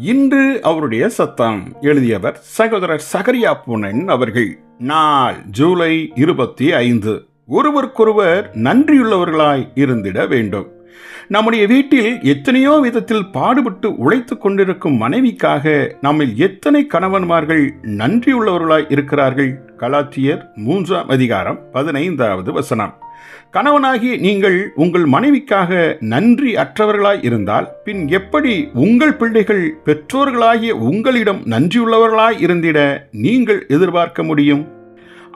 இன்று அவருடைய சத்தம் எழுதியவர் சகோதரர் சகரியா பூனன் அவர்கள். நாள் ஜூலை இருபத்தி ஐந்து. ஒருவருக்கொருவர் நன்றியுள்ளவர்களாய் இருந்திட வேண்டும். நம்முடைய வீட்டில் எத்தனையோ விதத்தில் பாடுபட்டு உழைத்துக் கொண்டிருக்கும் மனைவிக்காக நம்மில் எத்தனை கணவன்மார்கள் நன்றியுள்ளவர்களாய் இருக்கிறார்கள்? கலாத்தியர் மூன்றாம் அதிகாரம் பதினைந்தாவது வசனம். கணவனாகி நீங்கள் உங்கள் மனைவிக்காக நன்றி அற்றவர்களாய் இருந்தால் பின் எப்படி உங்கள் பிள்ளைகள் பெற்றோர்களாகிய உங்களிடம் நன்றியுள்ளவர்களாய் இருந்திட நீங்கள் எதிர்பார்க்க முடியும்?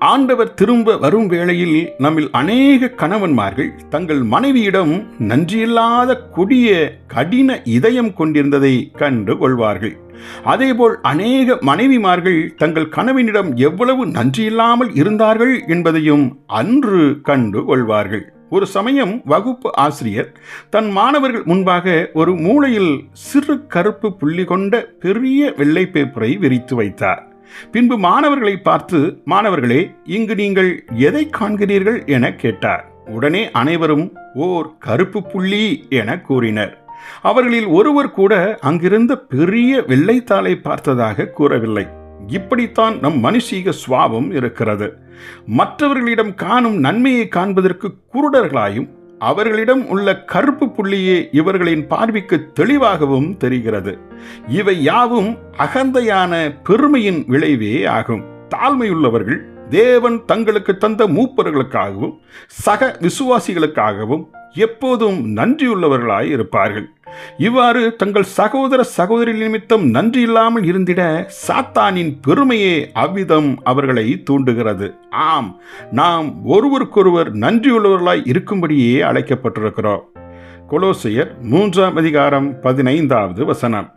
ஆண்டவர் திரும்ப வரும் வேளையில் நம்மில் அநேக கணவன்மார்கள் தங்கள் மனைவியிடம் நன்றியில்லாத கொடிய கடின இதயம் கொண்டிருந்ததை கண்டு கொள்வார்கள். அதேபோல் அநேக மனைவிமார்கள் தங்கள் கணவனிடம் எவ்வளவு நன்றியில்லாமல் இருந்தார்கள் என்பதையும் அன்று கண்டு கொள்வார்கள். ஒரு சமயம் வகுப்பு ஆசிரியர் தன் மாணவர்கள் முன்பாக ஒரு மூலையில் சிறு கருப்பு புள்ளி கொண்ட பெரிய வெள்ளை பேப்பரை விரித்து வைத்தார். பின்பு மாணவர்களை பார்த்து மாணவர்களே இங்கு நீங்கள் எதை காண்கிறீர்கள்? என கேட்டார். உடனே அனைவரும் ஓர் கருப்பு புள்ளி என கூறினர். அவர்களில் ஒருவர் கூட அங்கிருந்த பெரிய வெள்ளைத்தாளை பார்த்ததாக கூறவில்லை. இப்படித்தான் நம் மனுஷீக சுவாபம் இருக்கிறது. மற்றவர்களிடம் காணும் நன்மையை காண்பதற்கு குருடர்களாயும் அவர்களிடம் உள்ள கருப்பு புள்ளியே இவர்களின் பார்வைக்கு தெளிவாகவும் தெரிகிறது. இவை யாவும் அகந்தையான பெருமையின் விளைவே ஆகும். தாழ்மையுள்ளவர்கள் தேவன் தங்களுக்கு தந்த மூப்பர்களுக்காகவும் சக விசுவாசிகளுக்காகவும் எப்போதும் நன்றியுள்ளவர்களாய் இருப்பார்கள். இவ்வாறு தங்கள் சகோதர சகோதரி நிமித்தம் நன்றி இல்லாமல் இருந்திட சாத்தானின் பெருமையே அவ்விதம் அவர்களை தூண்டுகிறது. ஆம் நாம் ஒருவருக்கொருவர் நன்றியுள்ளவர்களாய் இருக்கும்படியே அழைக்கப்பட்டிருக்கிறோம். கொலோசையர் மூன்றாம் அதிகாரம் பதினைந்தாவது வசனம்.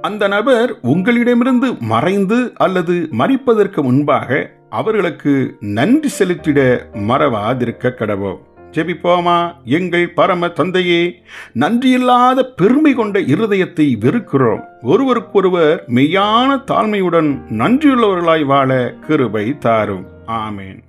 அந்த நபர் உங்களிடமிருந்து மறைந்து அல்லது மறிப்பதற்கு முன்பாக அவர்களுக்கு நன்றி செலுத்திட மறவாதிருக்க கடவோம். ஜெபிப்போமா? எங்கள் பரம தந்தையே நன்றியில்லாத பெருமை கொண்ட இருதயத்தை வெறுக்கிறோம். ஒருவருக்கொருவர் மெய்யான தாழ்மையுடன் நன்றியுள்ளவர்களாய் வாழ கிருபை தாரும். ஆமேன்.